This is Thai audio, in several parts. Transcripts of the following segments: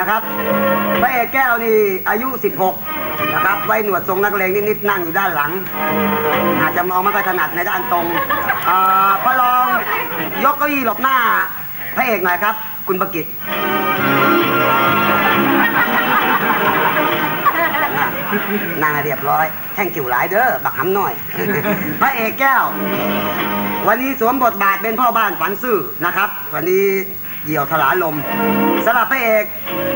นะครับพระเอกแก้วนี่อายุ 16 นะครับไว้หนวดทรงนักเลงนิดๆนั่งอยู่ด้านหลัง อาจจะมองไม่ค่อยถนัดในด้านตรงเอ่อพระรองยกเก้าอี้หลบหน้า พระเอกหน่อยครับ คุณประกิตนั่งเรียบร้อยแท่งกิ่วหลายเด้อบักหำหน่อย พระเอกแก้ว วันนี้สวมบทบาทเป็นพ่อบ้านฝันซื่อนะครับ วันนี้ เหยี่ยวถลาลมสลับพระเอก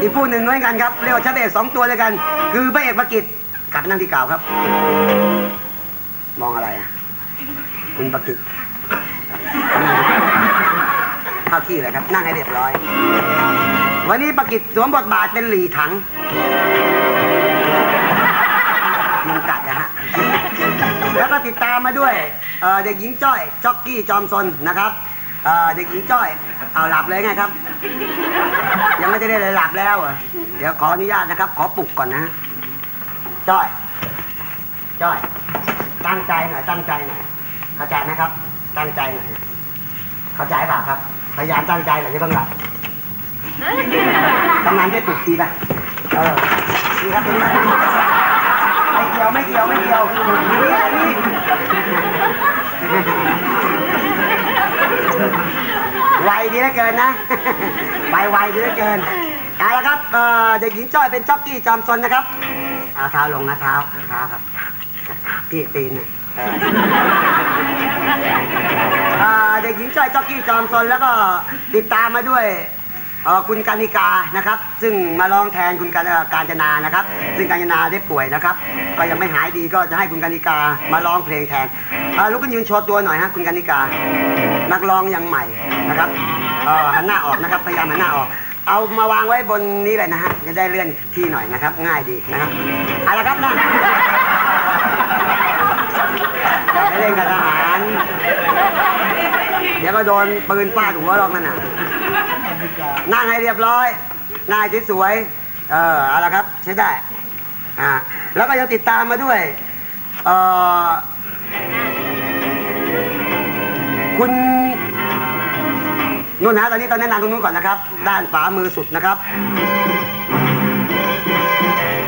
อีกผู้หนึ่งด้วยกันครับเรียกว่าชัพระเอกสองตัวด้วยกัน คือพระเอกประกิตกลับไปนั่งที่เก่าครับ มองอะไรอะคุณประกิตเข้าที่เลยครับ นั่งให้เรียบร้อย วันนี้ประกิตสวมบทบาทเป็นหลีถังยุงกัดนะฮะแล้วก็ติดตามมาด้วยเออเด็กหญิงจ้อยจ็อกกี้จอมซนนะครับ เออเด็กหญิงจ้อย เอาหลับเลยไงครับ ยังไม่ได้เลยหลับแล้วอะเดี๋ยวขออนุญาตนะครับ ขอปลุกก่อนนะ จ้อย จ้อย ตั้งใจหน่อยตั้งใจหน่อยเข้าใจไหมครับ ตั้งใจหน่อยเข้าใจเปล่าครับ พยายามตั้งใจหน่อยอย่าเพิ่งหลับกำนันจะปลุกทีป่ะเออดีครับดีครับไม่เกี่ยวไม่เกี่ยวไม่เกี่ยวนี่นนี้ ไวดีเหลือเกินนะไปไวดีเหลือเกินเอาละครับเอ่อเด็กหญิงจ้อยเป็นจ็อกกี้จอมซนนะครับเอาเท้าลงนะเท้าเท้าครับพี่ตีนเด็กหญิงจ้อยจ็อกกี้จอมซนแล้วก็ติดตามมาด้วย คุณกานิกานะครับ ซึ่งมาร้องแทนคุณกาการจนานะครับ ซึ่งการจนาได้ป่วยนะครับ ก็ยังไม่หายดีก็จะให้คุณกานิกามาร้องเพลงแทนลุกขึ้นยืนโชว์ตัวหน่อยฮะคุณกานิกา นักร้องยังใหม่นะครับหันหน้าออกนะครับพยายามหันหน้าออก เอามาวางไว้บนนี้เลยนะฮะจะได้เลื่อนที่หน่อยนะครับ ง่ายดีนะครับเอาละครับนะไม่เล่นกับทหารเดี๋ยวก็โดนปืนฟาดหัวหรอกนั่นน่ะ นั่งให้เรียบร้อยหน้าสวยๆเออเอาละครับใช้ได้อ่าแล้วก็ยังติดตามมาด้วยเออคุณนุ่นฮะตอนนี้ตอนแนะนำตรงนู้นก่อนนะครับ ด้านขวามือสุดนะครับ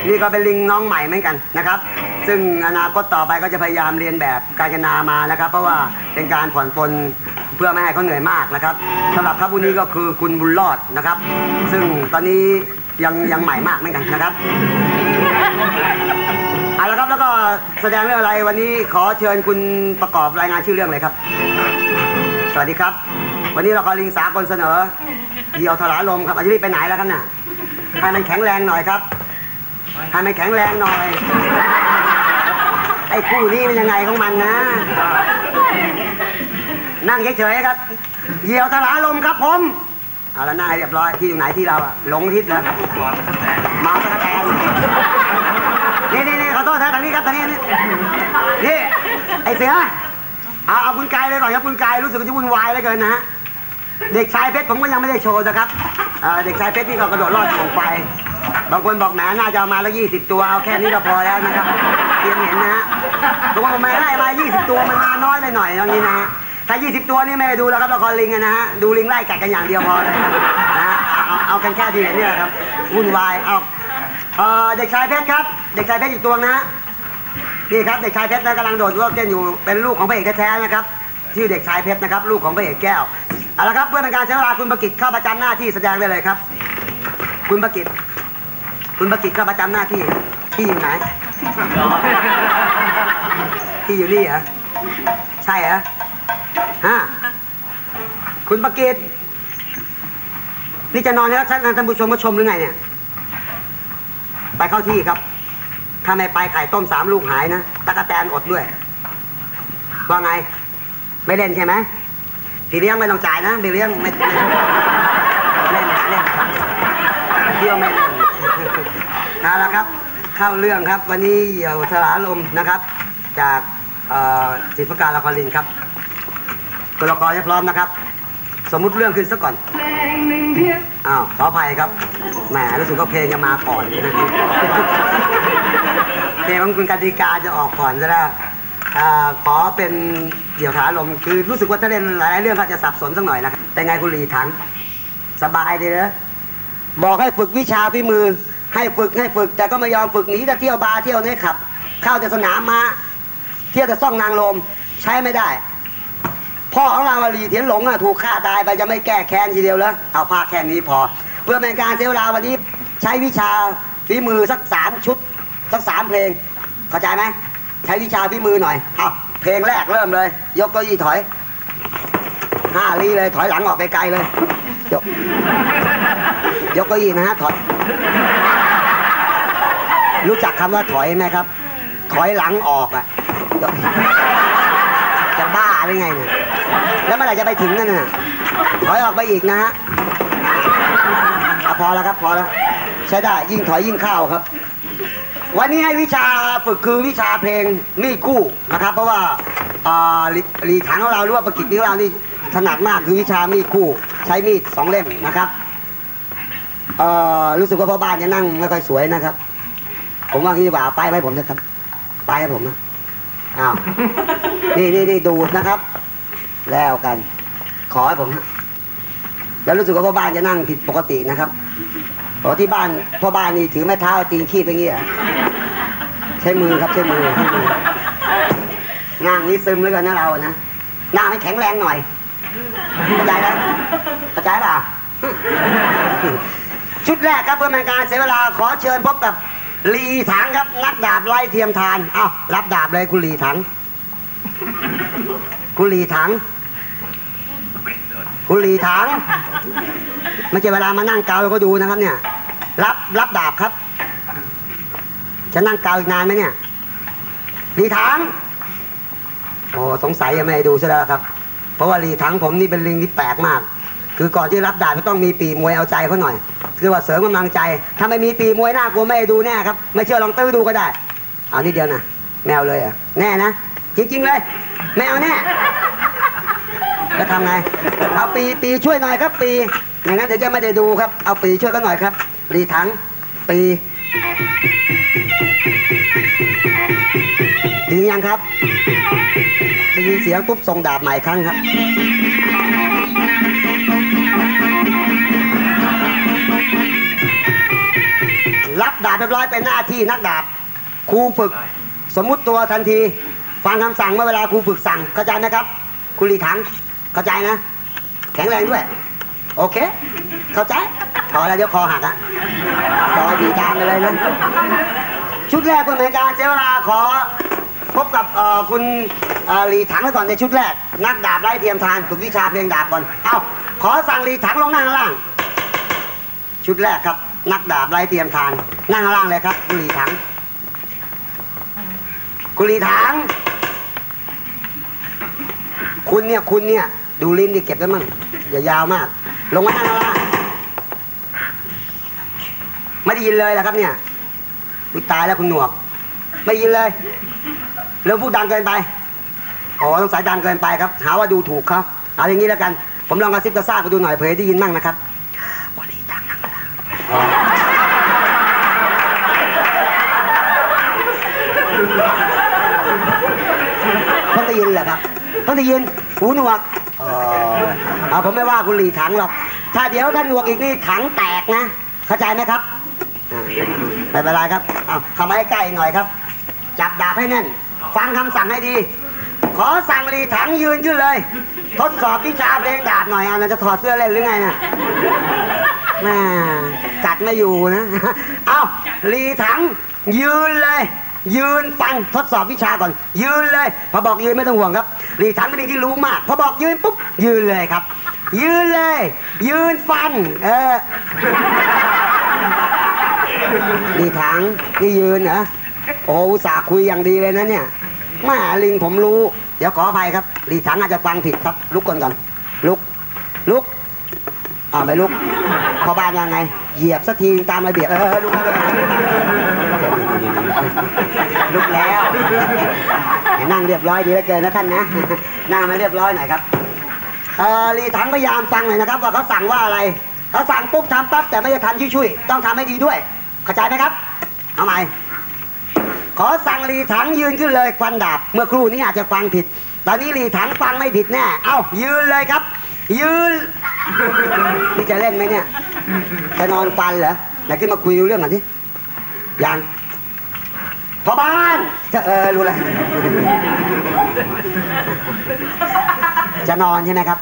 นี่ก็เป็นลิงน้องใหม่เหมือนกันนะครับ ซึ่งอนาคตต่อไปก็จะพยายามเรียนแบบการจนามานะครับ เพราะว่าเป็นการผ่อนปลน พื่อไม่ให้เขาเหนื่อยมากนะครับสำหรับครับผู้นี้ก็คือคุณบุญรอดนะครับ ซึ่งตอนนี้ยังยังใหม่มากเหมือนกันนะครับเอาละครับแล้วก็แสดงเรื่องอะไรวันนี้ขอเชิญคุณประกอบรายงานชื่อเรื่องเลยครับ สวัสดีครับ วันนี้เราขอลิงสากลเสนอเหยี่ยวถลาลมครับอาชีพไปไหนแล้วครับเนี่ยให้มันแข็งแรงหน่อยครับให้มันแข็งแรงหน่อยไอ้คู่นี้มันยังไงของมันนะ นั่งเฉยๆครับเหยี่ยวถลาลมครับผมเอาละหน้าเรียบร้อยที่อยู่ไหนที่เราอะหลงทิศแล้วมาตะแกนนี่นี่นี่ขอโทษนะทางนี้ครับทางนี้นี่นี่ไอเสือเอาเอาคุณกายเลยก่อนครับคุณกายรู้สึกว่าจะวุ่นวายเหลยเกินนะฮะเด็กชายเพชรผมก็ยังไม่ได้โชว์นะครับเด็กชายเพชรนี่ก็กระโดดลอดลงไป บางคนบอกแหมน่าจะเอามาแล้วยี่สิบตัวเอาแค่นี้ก็พอแล้วนะครับเตรียมเห็นนะฮะผมว่าผมไม่ได้มายี่สิบตัวมันมาน้อยไปหน่อยอย่างนี้นะฮะ ถ้ายี่สิบตัวนี่ไม่ดูแล้วครับละครลิงอะนะฮะดูลิงไล่กัดกันอย่างเดียวพอเลยนะฮะเอาเอากันแค่ที่เห็นเนี่ยครับวุ่นวายเอาเออเด็กชายเพชรครับ เด็กชายเพชรอีกตัวนะนี่ครับเด็กชายเพชรนะกำลังโดดร่มเต้นอยู่เป็นลูกของพระเอกแท้ๆนะครับชื่อเด็กชายเพชรนะครับ ลูกของพระเอกแก้วเอาละครับเพื่อเป็นการใช้เวลาคุณประกิตเข้าประจำหน้าที่แสดงได้เลยครับ คุณประกิตคุณประกิตเข้าประจำหน้าที่ที่อยู่ไหนที่อยู่นี่เหรอใช่เหรอ ฮะคุณประกิตนี่จะนอนแล้วท่านท่านผู้ชมมาชมหรือไงเนี่ย ไปเข้าที่ครับ ถ้าไม่ไปไข่ต้มสามลูกหายนะตะกะแตนอดด้วย ว่าไง ไม่เล่นใช่ไหมพี่เลี้ยงไม่ต้องจ่ายนะพี่เลี้ยงไม่ไม่เล่นเล่นเที่ยวไม่เล่นเอาละครับ เข้าเรื่องครับ วันนี้เหี่ยวสลาลมนะครับ จากเอ่อศิลปการละครลินครับ ตัวละครให้พร้อมนะครับ สมมุติเรื่องขึ้นซะก่อนอ้าวขออภัยครับแหมรู้สึกว่าเพลงจะมาก่อนนะเพลงของคุณกติกาจะออกก่อนซะแล้วอ่าขอเป็นเดี่ยวขาลมคือรู้สึกว่าถ้าเล่นหลายๆเรื่องก็จะสับสนสักหน่อยนะครับแต่ไงคุณหลีถังสบายดีเหรอบอกให้ฝึกวิชาฝีมือ ให้ฝึกให้ฝึก แต่ก็ไม่ยอมฝึกหนีแต่เที่ยวบาร์เที่ยวนี่ขับ เข้าแต่สนามมา เที่ยวแต่ซ่องนางลมใช้ไม่ได้ พ่อของเราอะหลีเถียนหลงอะถูกฆ่าตายไปจะไม่แก้แค้นทีเดียวแล้วเอาภาคแค่นี้พอ เพื่อเป็นการเสียเวลาวันนี้ใช้วิชาฝีมือสักสามชุด สักสามเพลง เข้าใจไหมใช้วิชาฝีมือหน่อยเอาเพลงแรกเริ่มเลย ยกเก้าอี้ถอยห้าลีเลยถอยหลังออกไกลๆเลย ยก ยกเก้าอี้นะฮะถอย รู้จักคำว่าถอยไหมครับ ถอยหลังออกอะยกจะ หรือไงเนี่ยแล้วเมื่อไหร่จะไปถึงนั่นน่ะถอยออกไปอีกนะฮะอะพอแล้วครับพอแล้วใช้ได้ยิ่งถอยยิ่งเข้าครับ วันนี้ให้วิชาฝึกคือวิชาเพลงมีดกู้นะครับ เพราะว่าอ่าลีถังของเราหรือว่าประกิจของเรานี่ถนัดมากคือวิชามีดคู่ใช้มีดสองเล่มนะครับเอ่อรู้สึกว่าพ่อบ้านจะนั่งไม่ค่อยสวยนะครับ ผมว่าที่ว่าไปไว้ผมนะครับไปให้ผมนะ อ้าว นี่นี่นี่ดูดนะครับ แล้วกัน ขอให้ผมนะแล้วรู้สึกว่าพ่อบ้านจะนั่งผิดปกตินะครับเพราะที่บ้านพ่อบ้านนี่ถือไม้เท้าตีนขี้ไปเงี้ยใช้มือครับใช้มือใช้มือนั่งนี่ซึมเหลยกันนะเรานะหน้าให้แข็งแรงหน่อยเข้าใจไหมเข้าใจเปล่าชุดแรกครับเพื่อเป็นการเสียเวลาขอเชิญพบกับ ลีถังครับนักดาบไล่เทียมทานเอ้ารับดาบเลยคุณลีถัง คุณลีถัง คุณลีถังไม่ใช่เวลามานั่งเกาเราก็ดูนะครับ เนี่ย รับรับดาบครับ จะนั่งเกาอีกนานไหมเนี่ยลีถังโอ้สงสัยยังไม่ให้ดูซะแล้วครับ เพราะว่าลีถังผมนี่เป็นลิงที่แปลกมาก คือก่อนที่รับดาบก็ต้องมีปีมวยเอาใจเขาหน่อย คือว่าเสริมกำลังใจ ถ้าไม่มีปีมวยน่ากลัวไม่ดูแน่ครับ ไม่เชื่อลองตื้อดูก็ได้ เอานิดเดียวนะแมวเลยอะแน่นะ จริง ๆ เลย แมวแน่แล้วทำไงเอาปีปีช่วยหน่อยครับ ปีอย่างนั้นเดี๋ยวจะไม่ได้ดูครับ เอาปีช่วยกันหน่อยครับรีถังปีดียังครับได้ยินเสียงปุ๊บส่งดาบใหม่ครั้งครับ รียบร้อยเป็นหน้าที่นักดาบครูฝึกสมมุติตัวทันที ฟังคำสั่งเมื่อเวลาครูฝึกสั่งเข้าใจไหมครับคุณลีถังเข้าใจนะ แข็งแรงด้วย โอเค เข้าใจพอแล้วเดี๋ยวคอหักอะรอดีจานไปเลยนะชุดแรกคุณเป็นการเสียเวลาขอพบกับคุณลีถังไว้ก่อนในชุดแรก นักดาบไร้เทียมทานฝึกวิชาเพลงดาบก่อน เอาขอสั่งลีถังลงนั่งข้างล่าง ชุดแรกครับ นักดาบไร้เทียมทาน นั่งข้างล่างเลยครับคุณลีถังคุณลีถัง คุณเนี่ยคุณเนี่ย ดูลิ้นดิเก็บไว้มั่งอย่ายาวมาก ลงมาข้างล่างไม่ได้ยินเลยนะครับเนี่ยอุยตายแล้วคุณหนวก ไม่ยินเลยแล้วพูดดังเกินไปอ๋อต้องสายดังเกินไปครับ หาว่าดูถูกเขาเอาอย่างนี้แล้วกัน ผมลองกระซิบกระซาบไปดูหน่อยเผื่อได้ยินมั่งนะครับวันนี้ดังนักละอ๋อเพิ่งได้ยินเหรอครับ เพิ่งได้ยินหูหนวกอ๋อเอาผมไม่ว่าคุณหลีถังหรอก ถ้าเดี๋ยวท่านหนวกอีกนี่ถังแตกนะ เข้าใจไหมครับอ่าไม่เป็นไรครับเอาเข้ามาให้ใกล้หน่อยครับ จับดาบให้แน่น ฟังคำสั่งให้ดี ขอสั่งรีถังยืนขึ้นเลย ทดสอบวิชาเพลงดาบหน่อยอะเราจะถอดเสื้อเล่นหรือไงนะแม่กัดไม่อยู่นะ เอารีถังยืนเลย ยืนฟังทดสอบวิชาก่อน ยืนเลย พอบอกยืนไม่ต้องห่วงครับรีถังเป็นเด็กที่รู้มาก พอบอกยืนปุ๊บยืนเลยครับ ยืนเลย ยืนฟันเออนี่ถังนี่ยืนเหรอโอ้อุตส่าห์คุยอย่างดีเลยนะเนี่ยแม่ลิงผมรู้ เดี๋ยวขออภัยครับลีถังอาจจะฟังผิดครับ ลุกก่อนก่อนลุกลุกอ่าไม่ลุกพอบ้านยังไง เหยียบสักทีตามระเบียบเออลุก ล้วลุกแล้วนั่งเรียบร้อยดีเหลือเกินนะท่านนะนั่งมาเรียบร้อยหน่อยครับเออลีถังพยายามฟังหน่อยนะครับ ว่าเขาสั่งว่าอะไรเขาสั่งปุ๊บทำปั๊บแต่ไม่จะทันช่วยๆต้องทำให้ดีด้วยเข้าใจไหมครับเอาใหม่ขอสั่งลีถังยืนขึ้นเลยควันดาบเมื่อครู่นี้อาจจะฟังผิด ตอนนี้ลีถังฟังไม่ผิดแน่เอ้ายืนเลยครับ ยืนนี่จะเล่นไหมเนี่ยจะนอนฟันเหรอไหนขึ้นมาคุยดูเรื่องหน่อยสิยัง พ่อบ้านจะเออรู้แล้วจะนอนใช่ไหมครับ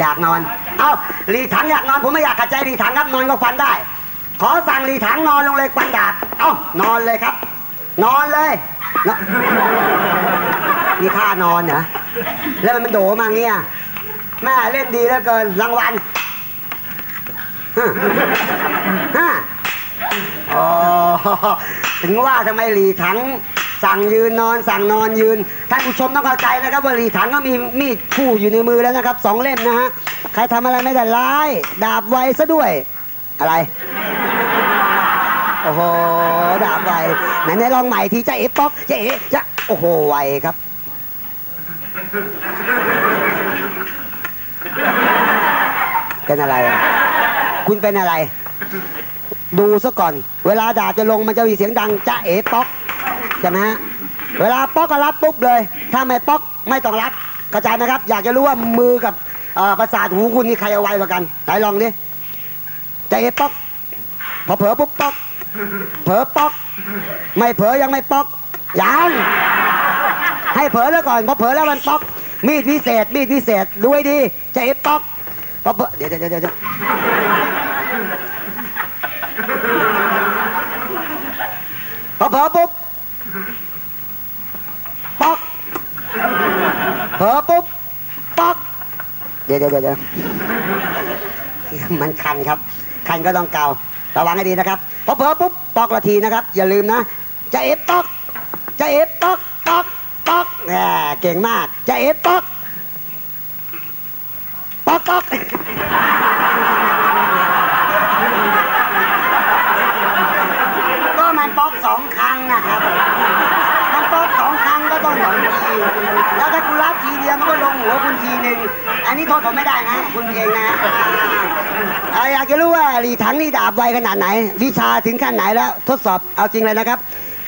อยากนอน เอ้ารีถังอยากนอนผมไม่อยากขัดใจรีถังครับนอนก็ฟันได้ ขอสั่งรีถังนอนลงเลยควันดาบเอ้านอนเลยครับ นอนเลยนนี่ท่านอนเหรอแล้วมันโดมาเงี้ยแม่เล่นดีเหลือเกินรางวัลฮะฮะอ๋อ ถึงว่าทำไมหลีถังสั่งยืนนอนสั่งนอนยืนท่านผู้ชมต้องเข้าใจนะครับว่าหลีถังก็มีมีดคู่อยู่ในมือแล้วนะครับสองเล่มนะฮะใครทำอะไรไม่ได้ร้ายดาบไวซะด้วย อะไรโอ้โหดาบไวไหนไหนลองใหม่ทีจะเอ๋ป๊อกจะเอ๋จะโอ้โหไวครับเป็นอะไร คุณเป็นอะไร ดูซะก่อน เวลาดาจะลงมันจะมีเสียงดังจะเอ๋ป๊อกใช่ไหมฮะเวลาป๊อกก็รับปุ๊บเลย ถ้าไม่ป๊อกไม่ต้องรับเข้าใจไหมครับ อยากจะรู้ว่ามือกับประสาทหูคุณนี่ใครเอาไวกว่ากันไหนลองดิจะเอ๋ป๊อกพอเผลอปุ๊บป๊อก เผลอป๊อก ไม่เผลอยังไม่ป๊อกยังให้เผลอแล้วก่อนพอเผลอแล้วมันป๊อก มีดพิเศษมีดพิเศษดูให้ดีจะเอป๊อกพอเผลอเดี๋ยวเดี๋ยวเดี๋ยวเดี๋ยว พอเผลอปุ๊บป๊อกเผลอปุ๊บป๊อกเดี๋ยวเดี๋ยวเดี๋ยวเดะมันคันครับ คันก็ต้องเการะวังให้ดีนะครับพอเผลอปุ๊บปอกละทีนะครับ อย่าลืมนะ จะเอฟปอก จะเอฟปอกปอกปอกแหมเก่งมาก จะเอฟปอกปอกปอกมันปอกสองครั้ง นะครับมันปอกสองครั้งก็ต้องสองที แล้วถ้าคุณรับทีเดียวมันก็ลงหัวคุณทีหนึ่งอันนี้โทษผมไม่ได้นะ คุณเองนะอ่าอยากจะรู้ว่าหลีถังนี่ดาบไวขนาดไหน วิชาถึงขั้นไหนแล้ว ทดสอบเอาจริงเลยนะครับ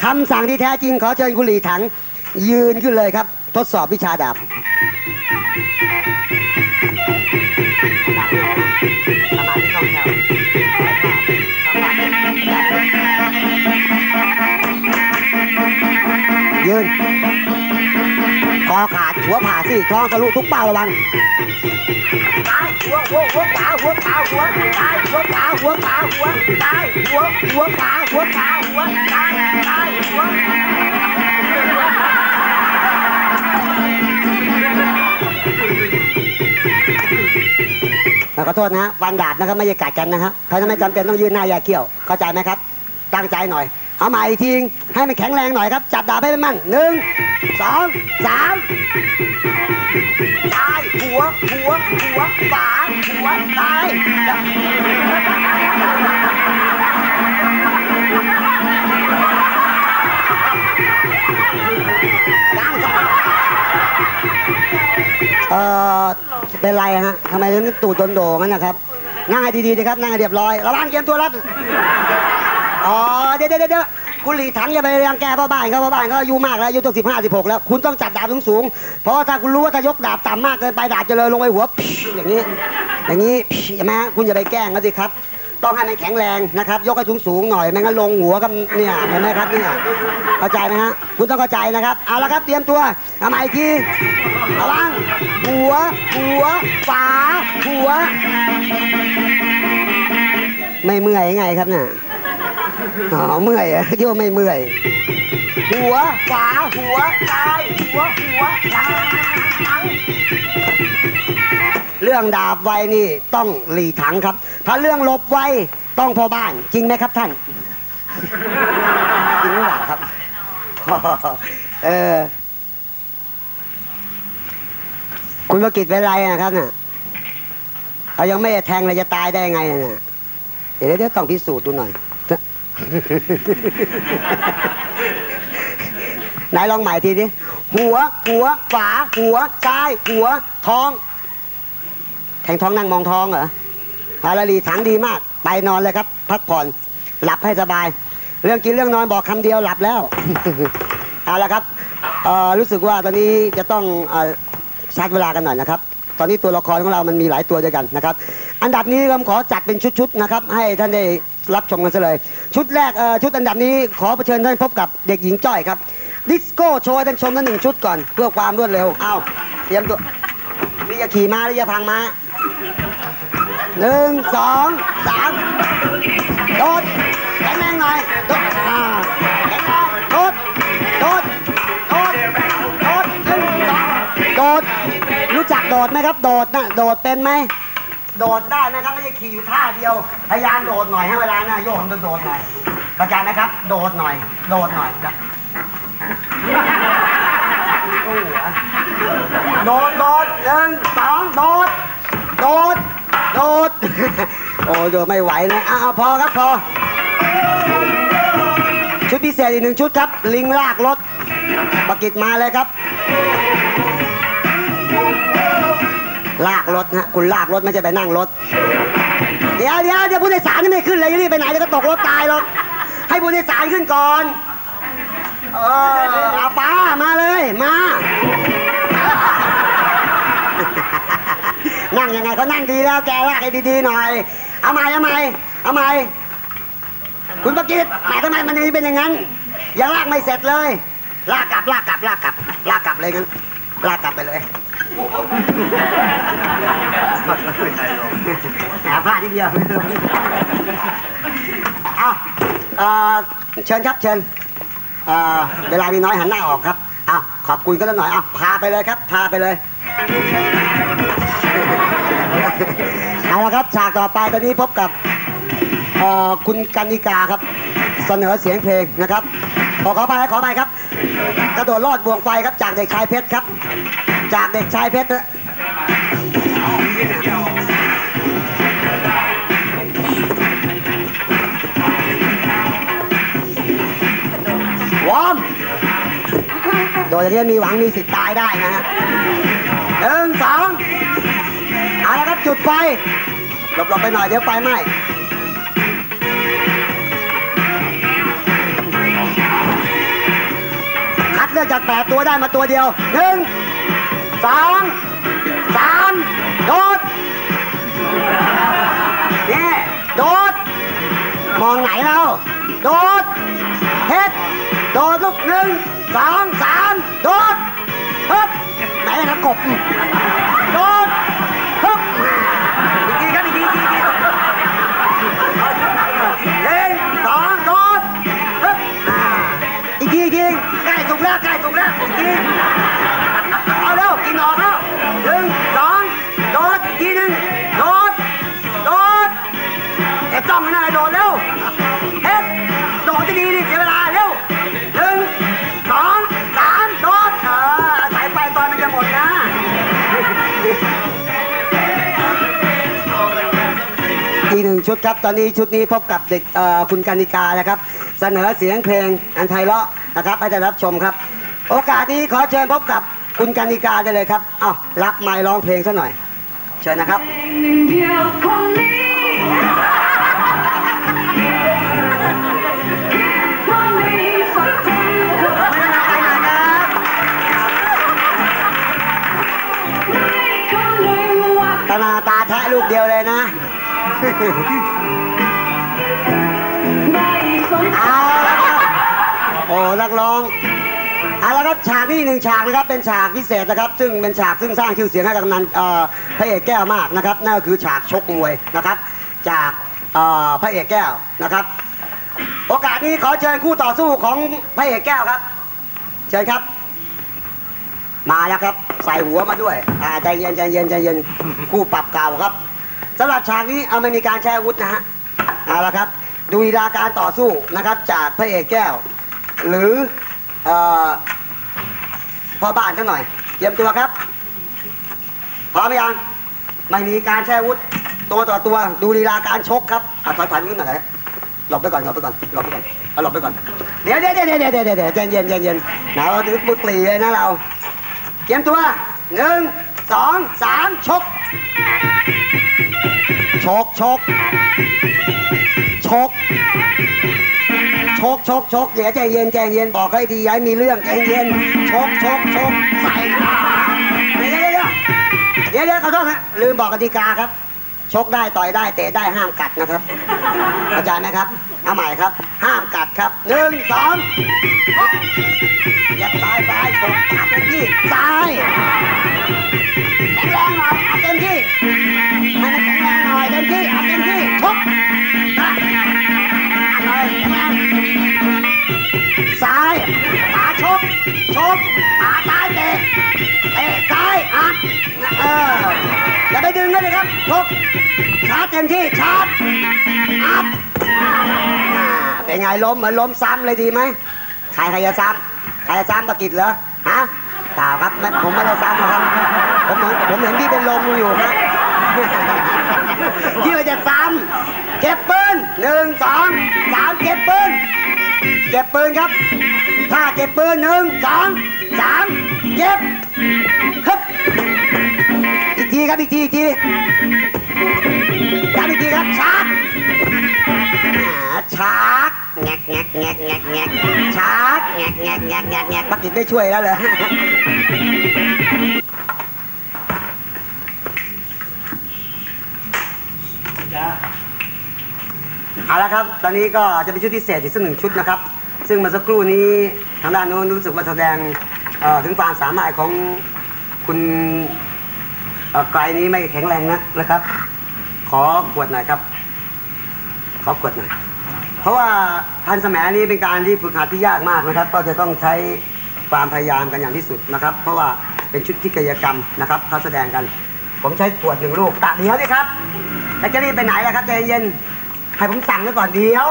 คำสั่งที่แท้จริงขอเชิญคุณหลีถังยืนขึ้นเลยครับ ทดสอบวิชาดาบ ยืนคอขาดหัวผ่าซี่ท้องทะลุทุกเป้าระวังซ้ายหัวหัวหัวขวาหัวขวาหัวซ้ายหัวขวาหัวขวาหัวซ้ายหัวหัวขวาหัวขวาหัวซ้ายซ้ายหัวขอโทษนะฮะฟันดาบนะครับไม่ใช่กัดกันนะครับเพราะฉะนั้นไม่จำเป็นต้องยืนหน้าแยกเขี้ยวเข้าใจไหมครับ ตั้งใจหน่อย เอาใหม่อีกทีให้มันแข็งแรงหน่อยครับ จับดาบให้มันมั่นหนึ่งสองสามซ้ายหัวหัวหัวขวาหัวซ้ายนั่งสมาเออเป็นไรฮะทำไมถึงตูดโดนๆงั้นนะครับนั่งให้ดีๆนะครับนั่งให้เรียบร้อยระวังเกียมตัวรับ อ๋อเดี๋ยวเดี๋ยวเดี๋ยวคุณหลีถังอย่าไปรังแกพ่อบ้านเขาพ่อบ้านเขาอายุมากแล้วอายุตั้งสิบห้าสิบหกแล้ว คุณต้องจับดาบสูงๆเพราะว่าถ้าคุณรู้ว่าถ้ายกดาบต่ำมากเกินไปดาบจะเลยลงไปหัวอย่างนี้ อย่างนี้ใช่ไหมคุณอย่าไปแกล้งเขาสิครับ ต้องให้มันแข็งแรงนะครับ ยกให้สูงๆหน่อยไม่งั้นลงหัวกันเนี่ยเห็นไหมครับเนี่ยเข้าใจไหมฮะคุณต้องเข้าใจนะครับเอาละครับเตรียมตัวเอาใหม่อีกทีระวังหัว หัวฝาหัว ไม่เมื่อยไงครับเนี่ย อ๋อเมื่อยอะคิดว่าไม่เมื่อย หัวขวาหัวซ้ายหัวหัวซ้ายเรื่องดาบไวนี่ต้องหลีถังครับ ถ้าเรื่องลบไวต้องพอบ้านจริงไหมครับท่าน จริงหรือเปล่าครับเออคุณประกิตเป็นไรนะครับเนี่ยเขายังไม่ได้แทงเลยจะตายได้ไงเนี่ยเดี๋ยวเดี๋ยวต้องพิสูจน์ดูหน่อย ไหนลองใหม่ทีดิหัว หัวฝาหัวซ้าย หัวท้อง แทงท้องนั่งมองท้องเหรอฮาลาลีถังดีมาก ไปนอนเลยครับ พักผ่อน หลับให้สบาย เรื่องกินเรื่องนอนบอกคำเดียวหลับแล้ว เอาละครับอ่อรู้สึกว่าตอนนี้จะต้องอ่อชาร์จเวลากันหน่อยนะครับ ตอนนี้ตัวละครของเรามันมีหลายตัวด้วยกันนะครับ อันดับนี้ผมขอจัดเป็นชุดๆนะครับ ให้ท่านได้ รับชมกันซะเลย ชุดแรกชุดอันดับนี้ขอเชิญท่านพบกับเด็กหญิงจ้อยครับ ดิสโก้โชว์ท่านชมทั้งหนึ่งชุดก่อน เพื่อความรวดเร็วเอาเตรียมตัวนี่จะขี่ม้าหรือจะพังม้าหนึ่งสองสามโดดแข็งแรงหน่อยโดดอ่าแข็งแรงโดดโดดโดดโดดหนึ่งสองโดดรู้จักโดดไหมครับ โดดนะโดดเป็นไหม โดดได้นะครับไม่ใช่ขี่อยู่ท่าเดียว พยายามโดดหน่อยให้เวลาหน้าโยกมันโดดหน่อยเข้าใจไหมครับ โดดหน่อย โดดหน่อยจ้ะโอ้โหโดดโดดหนึ่งสองโดด โดด โดด โอ้โดดไม่ไหวนะอ้าวพอครับพอ ชุดพิเศษอีกหนึ่งชุดครับ ลิงลากรถประกิตมาเลยครับ ลากรถนะคุณลากรถไม่ใช่ไปนั่งรถ เดี๋ยวเดี๋ยวเดี๋ยวผู้โดยสารยังไม่ขึ้นเลยรีบไปไหนเดี๋ยวก็ตกรถตายหรอกให้ผู้โดยสารขึ้นก่อนเออเอาป้ามาเลยมา นั่งยังไงเขานั่งดีแล้วแกลากให้ดีๆหน่อย เอาใหม่เอาใหม่เอาใหม่คุณประกิตแต่ทำไมมันยังเป็นอย่างนั้นยังลากไม่เสร็จเลย ลากกลับลากกลับลากกลับลากกลับเลยงั้นลากกลับไปเลย แอบพาทีเดียวเอาเอ่อเชิญครับเชิญเอ่อเวลามีน้อยหันหน้าออกครับเอาขอบคุณก็แล้วหน่อยเอาพาไปเลยครับ พาไปเลยเอาละครับฉากต่อไปตอนนี้พบกับอ่อคุณกันนิกาครับ เสนอเสียงเพลงนะครับ ขอขอไปขอไปครับ กระโดดลอดบ่วงไฟครับจากเด็กชายเพชรครับ จากเด็กชายเพชรนะวอร์มโดยที่มีหวังมีสิทธิ์ตายได้นะฮะหนึ่งสองเอาละครับจุดไฟหลบๆไปหน่อยเดี๋ยวไฟไหม้คัดเลือกจากแปดตัวได้มาตัวเดียวหนึ่ง สองสามโดดนี่โดด มองไหนเรา โดดเฮ็ดโดดลูกหนึ่งสองสามโดดฮึบไหนนะกบโดดฮึบอีกทีครับอีกทีอีกทีอีกทีหนึ่งสองโดดฮึบอ่าอีกทีอีกทีใกล้สุกแล้วใกล้สุกแล้วอีกที ทีหนึ่งโดดโดดเอ็ดจ้องไม่น่าโดดเร็วเอ็ดโดดจะดีดิเสียเวลาเร็วหนึ่งสองสามโดดเออสายไฟตอนมันจะหมดนะอีกหนึ่งชุดครับตอนนี้ชุดนี้พบกับเด็กเอ่อคุณกานิกานะครับ เสนอเสียงเพลงอันไพเราะนะครับให้ได้รับชมครับ โอกาสนี้ขอเชิญพบกับคุณกานิกาได้เลยครับเอ้ารับไมค์ร้องเพลงซะหน่อย เชิญนะครับหนึ่งเดียวคนนี้คนนี้สักคนไม่ต้องไปไหนครับไม่คำนึงว่าตาหนาตาแทะลูกเดียวเลยนะไม่สนใจเอาละครับโอ้นักร้อง เอาละครับฉากนี้หนึ่งฉากนะครับเป็นฉากพิเศษนะครับ ซึ่งเป็นฉากซึ่งสร้างชื่อเสียงให้กับกำนันเอ่อพระเอกแก้วมากนะครับนั่นก็คือฉากชกมวยนะครับ จากเอ่อพระเอกแก้วนะครับ โอกาสนี้ขอเชิญคู่ต่อสู้ของพระเอกแก้วครับ เชิญครับ มาแล้วครับ ใส่หัวมาด้วยอ่าใจเย็นใจเย็นใจเย็นคู่ปรับเก่าครับสำหรับฉากนี้เอาไม่มีการใช้อาวุธนะฮะเอาละครับ ดูลีลาการต่อสู้นะครับ จากพระเอกแก้ว หรือ เอ่อพ่อบ้านกันหน่อย เตรียมตัวครับ พร้อมหรือยัง ไม่มีการใช้อาวุธ ตัวต่อตัว ดูลีลาการชกครับเอาถอยถอยนิดหน่อยนะหลบไปก่อนหลบไปก่อนหลบไปก่อนเอาหลบไปก่อน เดี๋ยวเดี๋ยวเดี๋ยวเดี๋ยวเดี๋ยวเดี๋ยวใจเย็นเย็นเราดึกบุกลีเลยนะเรา เตรียมตัวหนึ่งสองสามชก ชกชกชก ชกชกชกเดี๋ยวใจเย็นใจเย็นบอกให้ทีย้ายมีเรื่องใจเย็นชกชกชกใส่เดี๋ยวเดี๋ยวเดี๋ยวเดี๋ยวเยวขอโทษนะลืมบอกกติกาครับชชกได้ต่อยได้เตะได้ห้ามกัดนะครับเข้าใจไหมครับเอาใหม่ครับ ห้ามกัดครับหนึ่งสองอย่าซ้ายซ้ายชกอัดเต็มที่ซ้ายแข็งแรงหน่อยอัดเต็มที่ให้มันแข็งแรงหน่อยเต็มที่อัดเต็มที่ ชกขาซ้ายเตะเตะซ้ายอัดเอออย่าไปดึงเลยครับชกชาร์จเต็มที่ชาร์จอัดอ่าเป็นไงล้มเหมือนล้มซ้ำเลยดีไหมใครใครจะซ้ำใครจะซ้ำตะกิดเหรอฮะเปล่าครับไม่ผมไม่ได้ซ้ำหรอกครับผมเหมือนผมเห็นพี่เป็นลมอยู่ฮะ พี่ว่าจะซ้ำเก็บปืนหนึ่งสองสามเก็บปืนเก็บปืนครับ ถ้าเก็บปืนหนึ่งสองสามเก็บครับอีกทีครับอีกทีอีกทีย้ำอีกทีครับชาร์จอ่าชาร์จแงกแงกแงกแงกแงกชาร์จแงกแงกแงกแงกแงกปักกิจได้ช่วยแล้วเหรอเอาละครับ ตอนนี้ก็จะเป็นชุดพิเศษอีกสักหนึ่งชุดนะครับ ซึ่งเมื่อสักครู่นี้ทางด้านโน้นรู้สึกว่าแสดงถึงความสามารถของคุณไกลนี้ไม่แข็งแรงนักนะครับ ขอกวดหน่อยครับ ขอกวดหน่อย เพราะว่าพันสมัยนี้เป็นการที่ฝึกหัดที่ยากมากนะครับ ก็จะต้องใช้ความพยายามกันอย่างที่สุดนะครับ เพราะว่าเป็นชุดที่กายกรรมนะครับเขาแสดงกัน ผมใช้ขวดหนึ่งลูกตะเดียวนี่ครับแล้วจะรีบไปไหนล่ะครับใจเย็นให้ผมสั่งไว้ก่อนเดียว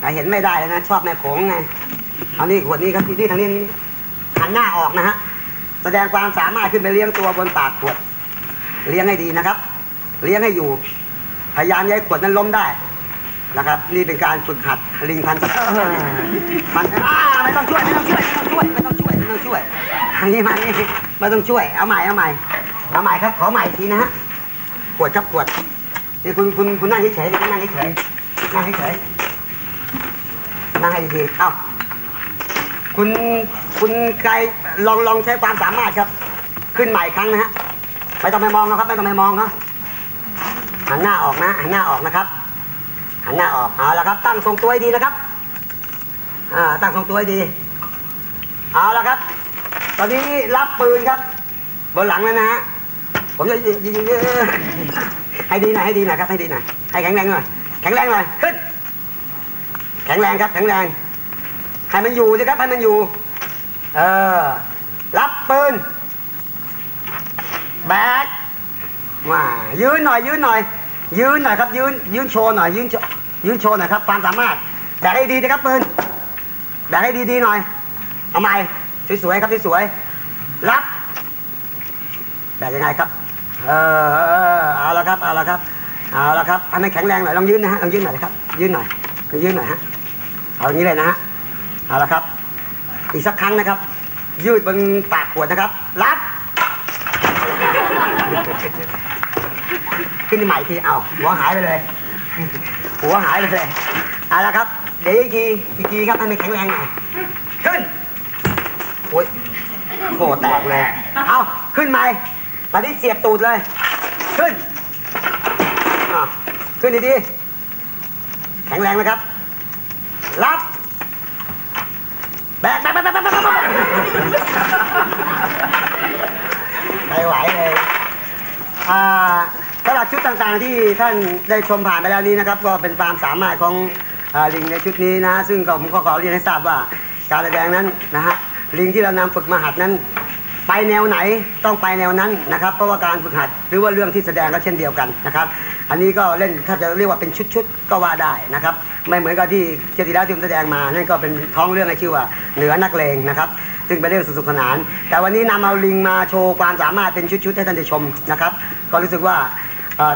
แต่เห็นไม่ได้เลยนะ ชอบแม่โขงไงเอานี่ขวดนี้ครับที่นี่ทางนี้นี่หันหน้าออกนะฮะแสดงความสามารถขึ้นไปเลี้ยงตัวบนปากขวด เลี้ยงให้ดีนะครับ เลี้ยงให้อยู่ พยายามอย่าให้ขวดนั้นล้มได้นะครับ นี่เป็นการฝึกหัดลิงพันธุ์สัตว์เออมันอ่าไม่ต้องช่วยไม่ต้องช่วยไม่ต้องช่วยไม่ต้องช่วยไม่ต้องช่วยอันนี้มานี่ไม่ต้องช่วยเอาใหม่เอาใหม่เอาใหม่ครับขอใหม่อีกทีนะฮะขวดครับขวดนี่คุณคุณคุณนั่งเฉยๆคุณนั่งเฉยๆนั่งเฉยๆ นั่งให้ดีเอ้าคุณคุณไกลลองลองใช้ความสามารถครับ ขึ้นใหม่ครั้งนะฮะไม่ต้องไปมองนะครับไม่ต้องไปมองเขาหันหน้าออกนะหันหน้าออกนะครับหันหน้าออกเอาละครับ ตั้งทรงตัวให้ดีนะครับอ่าตั้งทรงตัวให้ดี เอาละครับ ตอนนี้รับปืนครับบนหลังแล้วนะฮะผมจะยิงให้ดีหน่อยให้ดีหน่อยครับให้ดีหน่อยให้แข็งแรงหน่อยแข็งแรงหน่อยขึ้น ข็งแรงครับแข็งแรงให้มันอยู่สิครับให้มันอยู่ เออ รับปืน แบกมายืนหน่อย ยืนหน่อย ยืนหน่อยครับ ยืน ยืนโชว์หน่อย ยืนยืนโชว์หน่อยครับความสามารถแบกให้ดีนะครับปืนแบกให้ดีๆหน่อย เอาใหม่สวยๆครับสวยๆรับแบกยังไงครับ เออเอาละครับ เอาละครับ เอาละครับอันนั้นแข็งแรงหน่อย ลองยืนนะฮะ ลองยืนหน่อยครับ ยืนหน่อย ยืนหน่อยฮะ เอาอย่างนี้เลยนะฮะเอาละครับ อีกสักครั้งนะครับ ยืดบนปากขวดนะครับ รับขึ้นใหม่ทีเอาหัวหายไปเลย หัวหายไปเลยเอาละครับ เดี๋ยวอีกทีอีกทีครับให้มันแข็งแรงหน่อยขึ้นโอ้ยโหแตกเลย เอาขึ้นใหม่ตอนนี้เสียบตูดเลย ขึ้นขึ้นดีๆ แข็งแรงนะครับ รับแบกแบกแบกแบกแบกแบกแบกไม่ไหวเลยอ่าสำหรับชุดต่างๆที่ท่านได้ชมผ่านไปแล้วนี้นะครับ ก็เป็นความสามารถของอาลิงในชุดนี้นะ ซึ่งก็ผมก็ขอเรียนให้ทราบว่าการแสดงนั้นนะฮะลิงที่เรานำฝึกมาหัดนั้น ไปแนวไหนต้องไปแนวนั้นนะครับ เพราะว่าการฝึกหัดหรือว่าเรื่องที่แสดงก็เช่นเดียวกันนะครับ อันนี้ก็เล่นถ้าจะเรียกว่าเป็นชุดๆก็ว่าได้นะครับ ไม่เหมือนกับที่เจติแล้วที่ผมแสดงมานั่นก็เป็นท้องเรื่องในชื่อว่าเหนือนักเลงนะครับ ซึ่งเป็นเรื่องสนุกสนาน แต่วันนี้นำเอาลิงมาโชว์ความสามารถเป็นชุดๆให้ท่านได้ชมนะครับ ก็รู้สึกว่า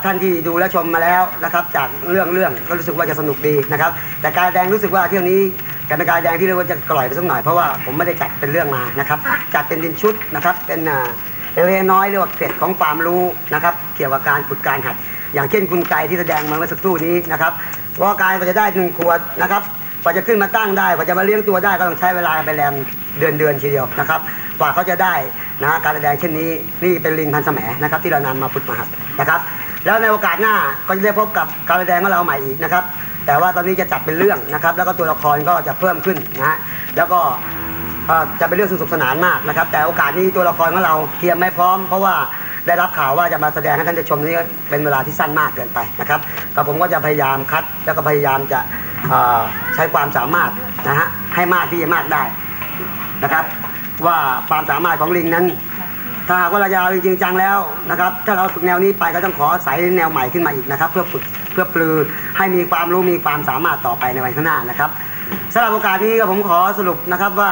ท่านที่ดูและชมมาแล้วนะครับจากเรื่องเรื่องก็รู้สึกว่าจะสนุกดีนะครับ แต่การแดงรู้สึกว่าเที่ยวนี้การการแดงที่เรียกว่าจะกล่อยไปสักหน่อยเพราะว่าผมไม่ได้จัดเป็นเรื่องมานะครับจัดเป็นเป็นชุดนะครับเป็นเป็นเรื่องน้อยเรียกว่าเกร็ดของความรู้นะครับ เกี่ยวกับการฝึกการหัด อย่างเช่นคุณไก่ที่แสดงมาเมื่อสักครู่นี้นะครับว่าการกว่าจะได้หนึ่งขวดนะครับกว่าจะขึ้นมาตั้งได้กว่าจะมาเลี้ยงตัวได้ก็ต้องใช้เวลาไปแรมเดือนเดือนทีเดียวนะครับกว่าเขาจะได้นะการแสดงเช่นนี้นี่เป็นลิงพันธุ์แสมนะครับ ที่เรานำมาฝึกมาหัดนะครับ แล้วในโอกาสหน้าก็จะได้พบกับการแสดงของเราใหม่อีกนะครับ แต่ว่าตอนนี้จะจัดเป็นเรื่องนะครับ แล้วก็ตัวละครก็จะเพิ่มขึ้นนะฮะแล้วก็จะเป็นเรื่องสนุกสนานมากนะครับ แต่โอกาสนี้ตัวละครของเราเตรียมไม่พร้อมเพราะว่า ได้รับข่าวว่าจะมาแสดงให้ท่านได้ชมนี้เป็นเวลาที่สั้นมากเกินไปนะครับแต่ผมก็จะพยายามคัดแล้วก็พยายามจะใช้ความสามารถนะฮะให้มากที่จะมากได้นะครับ ว่าความสามารถของลิงนั้นถ้าหากว่าเราจะเอาจริงจังแล้วนะครับ ถ้าเราฝึกแนวนี้ไปก็ต้องขอใส่แนวใหม่ขึ้นมาอีกนะครับ เพื่อฝึกเพื่อปลือให้มีความรู้มีความสามารถต่อไปในวันข้างหน้านะครับสำหรับโอกาสนี้ก็ผมขอสรุปนะครับว่า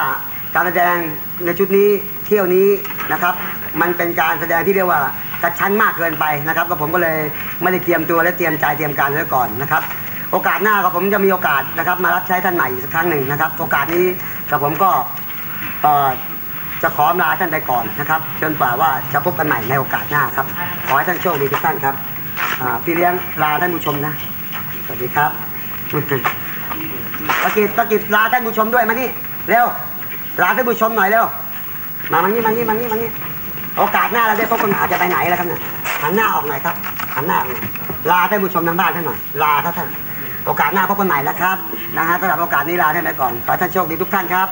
การแสดงในชุดนี้เที่ยวนี้นะครับ มันเป็นการแสดงที่เรียกว่ากระชั้นมากเกินไปนะครับก็ผมก็เลยไม่ได้เตรียมตัวและเตรียมใจเตรียมการไว้ก่อนนะครับ โอกาสหน้าก็ผมจะมีโอกาสนะครับ มารับใช้ท่านใหม่อีกสักครั้งหนึ่งนะครับ โอกาสนี้กับผมก็จะขอลาท่านไปก่อนนะครับจนกว่าว่าจะพบกันใหม่ในโอกาสหน้าครับ ขอให้ท่านโชคดีทุกท่านครับพี่เลี้ยงลาท่านผู้ชมนะ สวัสดีครับปกิจปกิจลาท่านผู้ชมด้วยมานี่เร็วลาท่านผู้ชมหน่อยเร็วมามานี่มานี่มานี่มานี่ โอกาสหน้าเราได้พบกันอาจจะไปไหนแล้วครับเนี่ยหันหน้าออกหน่อยครับหันหน้าออกหน่อยลาท่านผู้ชมทางบ้านท่านหน่อยลาครับท่านโอกาสหน้าพบกันใหม่แล้วครับนะฮะสำหรับโอกาสนี้ลาท่านไปก่อนขอให้ท่านโชคดีทุกท่านครับ